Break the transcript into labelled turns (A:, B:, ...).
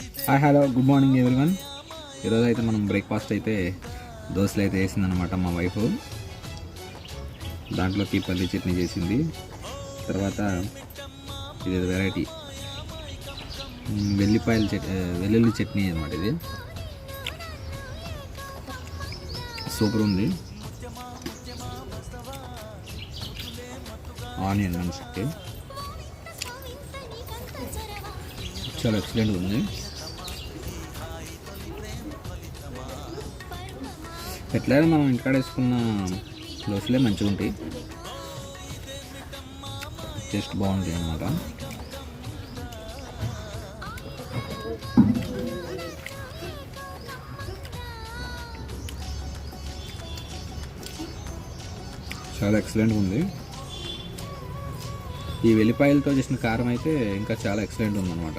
A: Hi hello good morning everyone ఈరోజు అయితే మనం బ్రేక్ఫాస్ట్ అయితే దోశలు అయితే వేసిందనమాట మా వైఫ్. దాంట్లోకి పల్లి చట్నీ చేసింది. తర్వాత ఇది వెరైటీ వెల్లిపాయల చట్ వెల్లుల్లి చట్నీ అనమాట ఇది. సూపర్ ఉంది. ఆనియన్ అని చెప్పి చాలా ఎక్సలెంట్ ఉంది. ఎట్లయినా మనం ఇంటికాడ వేసుకున్న దోశలే మంచిగా ఉంటాయి టేస్ట్ బాగుంటాయి అన్నమాట. చాలా ఎక్సలెంట్గా ఉంది. ఈ వెల్లిపాయలతో చేసిన కారం అయితే ఇంకా చాలా ఎక్సలెంట్ ఉందన్నమాట.